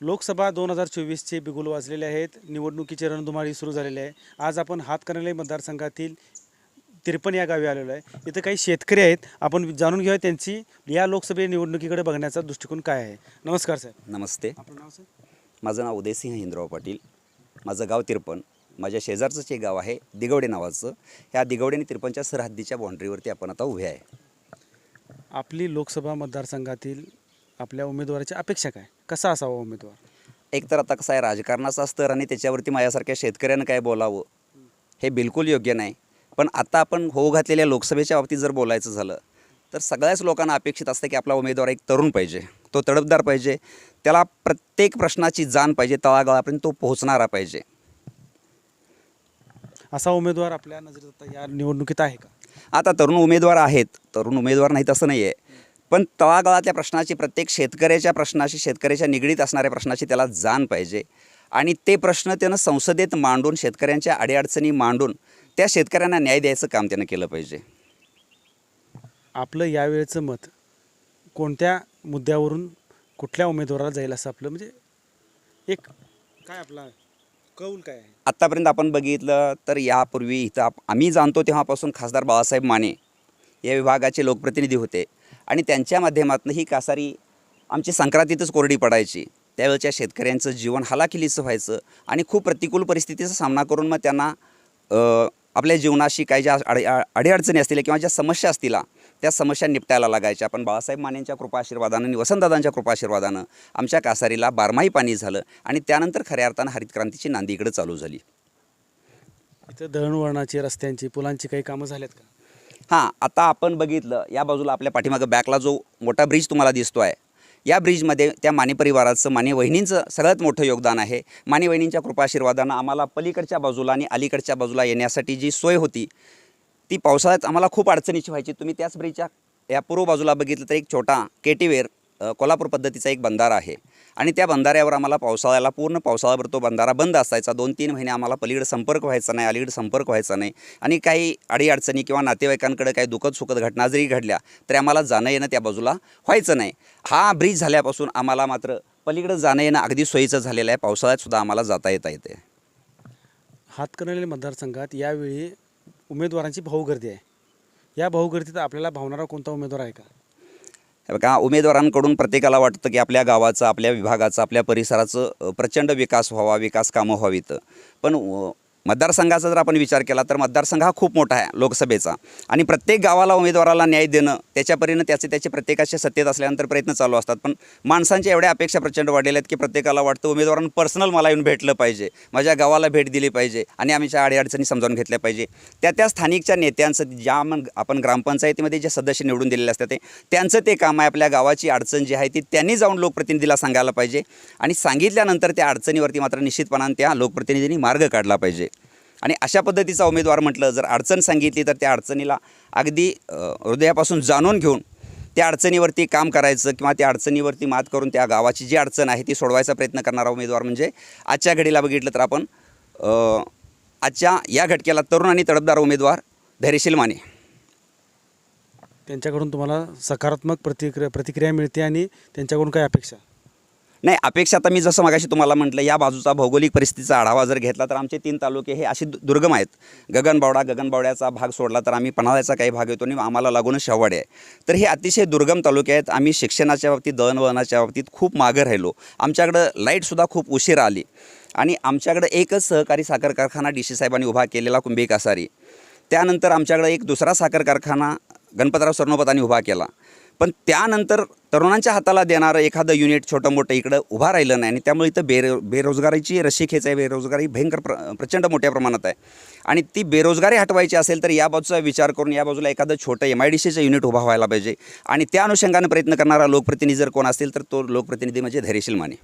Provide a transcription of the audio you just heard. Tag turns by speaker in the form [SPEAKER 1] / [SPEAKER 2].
[SPEAKER 1] लोकसभा दोन हजार चोवीसचे बिगुल वाजलेले आहेत. निवडणुकीची रणधुमाळी सुरू झालेली आहे. आज आपण हातकणंगले मतदारसंघातील तिरपण या गावी आलेलो आहे. इथं काही शेतकरी आहेत. आपण जाणून घेऊया त्यांची या लोकसभे निवडणुकीकडे बघण्याचा दृष्टिकोन काय आहे. नमस्कार साहेब
[SPEAKER 2] नमस्ते.
[SPEAKER 1] आपलं नाव सर?
[SPEAKER 2] माझं नाव उदयसिंह हिंद्राव पाटील. माझं गाव तिरपण. माझ्या शेजारचंच एक गाव आहे दिगवडे नावाचं. ह्या दिगवडे आणि तिरपणच्या सरहद्दीच्या बाँड्रीवरती आपण आता उभे आहे.
[SPEAKER 1] आपली लोकसभा मतदारसंघातील आपल्या उमेदवाराची अपेक्षा काय? कसा असावा उमेदवार?
[SPEAKER 2] एक तर आता कसं आहे राजकारणाचा स्तर आणि त्याच्यावरती माझ्यासारख्या शेतकऱ्यानं काय बोलावं हे बिलकुल योग्य नाही. पण आता आपण होऊ घातलेल्या लोकसभेच्या बाबतीत जर बोलायचं झालं तर सगळ्याच लोकांना अपेक्षित असतं की आपला उमेदवार एक तरुण पाहिजे तो तडफदार पाहिजे त्याला प्रत्येक प्रश्नाची जाण पाहिजे तळागाळापर्यंत तो पोहोचणारा पाहिजे.
[SPEAKER 1] असा उमेदवार आपल्या नजरेत आता या निवडणुकीत आहे का?
[SPEAKER 2] आता तरुण उमेदवार आहेत तरुण उमेदवार नाहीत असं नाही आहे पण तळागाळातल्या प्रश्नाची प्रत्येक शेतकऱ्याच्या प्रश्नाशी शेतकऱ्याच्या निगडीत असणाऱ्या प्रश्नाची त्याला जाण पाहिजे. आणि ते प्रश्न त्यानं संसदेत मांडून शेतकऱ्यांच्या अडीअडचणी मांडून त्या शेतकऱ्यांना न्याय द्यायचं काम त्यानं केलं पाहिजे.
[SPEAKER 1] आपलं यावेळचं मत कोणत्या मुद्द्यावरून कुठल्या उमेदवाराला जाईल असं आपलं? म्हणजे एक काय आपला कौल काय आहे?
[SPEAKER 2] आत्तापर्यंत आपण बघितलं तर यापूर्वी इथं आप आम्ही जाणतो तेव्हापासून खासदार बाळासाहेब माने या विभागाचे लोकप्रतिनिधी होते. आणि त्यांच्या माध्यमातून ही कासारी आमची संक्रांतीतच कोरडी पडायची. त्यावेळच्या शेतकऱ्यांचं जीवन हलाखिलीचं व्हायचं आणि खूप प्रतिकूल परिस्थितीचा सामना करून मग त्यांना आपल्या जीवनाशी काही ज्या अडी अडीअडचणी असतील किंवा ज्या समस्या असतील त्या समस्या निपटायला लागायच्या. पण बाळासाहेब मानेंच्या कृपाशीर्वादानं आणि वसंतदादांच्या कृपाशीर्वादानं आमच्या कासारीला बारमाही पाणी झालं आणि त्यानंतर खऱ्या अर्थानं हरित क्रांतीची नांदी इकडे चालू झाली.
[SPEAKER 1] इथं दळणवळणाची रस्त्यांची पुलांची काही कामं झाल्यात का?
[SPEAKER 2] हां आता आपण बघितलं या बाजूला आपल्या पाठीमागं बॅकला जो मोठा ब्रिज तुम्हाला दिसतो आहे या ब्रिजमध्ये त्या माने परिवाराचं माने वहिनींचं सगळ्यात मोठं योगदान आहे. माने वहिनींच्या कृपाशीर्वादानं आम्हाला पलीकडच्या बाजूला आणि अलीकडच्या बाजूला येण्यासाठी जी सोय होती ती पावसाळ्यात आम्हाला खूप अडचणीची व्हायची. तुम्ही त्याच ब्रिजच्या या पूर्व बाजूला बघितलं तर एक छोटा केटीवेर कोल्हापूर पद्धतीचा एक बंधारा आहे. आणि त्या बंधाऱ्यावर आम्हाला पावसाळ्याला पूर्ण पावसाळ्यावर तो बंधारा बंद असायचा. दोन तीन महिने आम्हाला पलीकडे संपर्क व्हायचा नाही अलीकडे संपर्क व्हायचा नाही. आणि काही अडीअडचणी किंवा नातेवाईकांकडे काही दुखद सुखद घटना जरी घडल्या तरी आम्हाला जाणं येणं त्या बाजूला व्हायचं नाही. हा ब्रिज झाल्यापासून आम्हाला मात्र पलीकडे जाणं येणं अगदी सोयीचं झालेलं आहे. पावसाळ्यात सुद्धा आम्हाला जाता येता येते.
[SPEAKER 1] हातकणले मतदारसंघात यावेळी उमेदवारांची भाऊगर्दी आहे. या भाऊगर्दीत आपल्याला भावणारा कोणता उमेदवार आहे का?
[SPEAKER 2] बघा उमेदवारांकडून प्रत्येकाला वाटतं की आपल्या गावाचं आपल्या विभागाचं आपल्या परिसराचं प्रचंड विकास व्हावा विकास कामं व्हावीत. पण मतदारसंघाचा जर आपण विचार केला तर मतदारसंघ हा खूप मोठा आहे लोकसभेचा. आणि प्रत्येक गावाला उमेदवाराला न्याय देणं त्याच्यापरीनं त्याचे त्याचे प्रत्येकाच्या सत्तेत असल्यानंतर प्रयत्न चालू असतात. पण माणसांच्या एवढ्या अपेक्षा प्रचंड वाढलेल्या आहेत की प्रत्येकाला वाटतं उमेदवारांना पर्सनल मला येऊन भेटलं पाहिजे. माझ्या गावाला भेट दिली पाहिजे आणि आमच्या अडीअडचणी समजावून घेतल्या पाहिजे. त्या त्या स्थानिकच्या नेत्यांचं ज्या आपण ग्रामपंचायतीमध्ये जे सदस्य निवडून दिलेले असतात ते त्यांचं ते काम आहे. आपल्या गावाची अडचण जी आहे ती त्यांनी जाऊन लोकप्रतिनिधीला सांगायला पाहिजे. आणि सांगितल्यानंतर त्या अडचणीवरती मात्र निश्चितपणाने त्या लोकप्रतिनिधींनी मार्ग काढला पाहिजे. आणि अशा पद्धतीचा उमेदवार म्हटलं जर अडचण सांगितली तर त्या अडचणीला अगदी हृदयापासून जाणून घेऊन त्या अडचणीवरती काम करायचं किंवा त्या अडचणीवरती मात करून त्या गावाची जी अडचण आहे ती सोडवायचा प्रयत्न करणारा उमेदवार म्हणजे आजच्या घडीला बघितलं तर आपण आजच्या या घटकेला तरुण आणि तडफदार उमेदवार धैर्यशील माने.
[SPEAKER 1] त्यांच्याकडून तुम्हाला सकारात्मक प्रतिक्रिया प्रतिक्रिया मिळते आणि त्यांच्याकडून काय अपेक्षा?
[SPEAKER 2] नाही अपेक्षा आता मी जसं मगाशी तुम्हाला म्हटलं या बाजूचा भौगोलिक परिस्थितीचा आढावा जर घेतला तर आमचे तीन तालुके हे असे दुर्गम आहेत. गगनबावडा गगनबावड्याचा भाग सोडला तर आम्ही पन्हाळ्याचा काही भाग येतो आणि आम्हाला लागूनच शेववाडी आहे. तर हे अतिशय दुर्गम तालुके आहेत. आम्ही शिक्षणाच्या बाबतीत दळणवळणाच्या बाबतीत खूप मागं राहिलो. आमच्याकडं लाईटसुद्धा खूप उशीर आली. आणि आमच्याकडं एकच सहकारी साखर कारखाना डी सी साहेबांनी उभा केलेला कुंभी कासारी. त्यानंतर आमच्याकडं एक दुसरा साखर कारखाना गणपतराव सरनोबतांनी उभा केला. पण त्यानंतर तरुणांच्या हाताला देणारं एखादं युनिट छोटं मोठं इकडं उभा राहिलं नाही आणि त्यामुळे इथं बेरो बेरोजगारीची रशीखेच आहे बेरोजगारी भयंकर प्र प्रचंड मोठ्या प्रमाणात आहे. आणि ती बेरोजगारी हटवायची असेल तर या बाजूचा विचार करून या बाजूला एखादं छोटं एम आय डी सीचं युनिट उभा व्हायला पाहिजे. आणि त्या अनुषंगाने प्रयत्न करणारा लोकप्रतिनिधी जर कोण असतील तर तो लोकप्रतिनिधी म्हणजे धैर्यशील माने.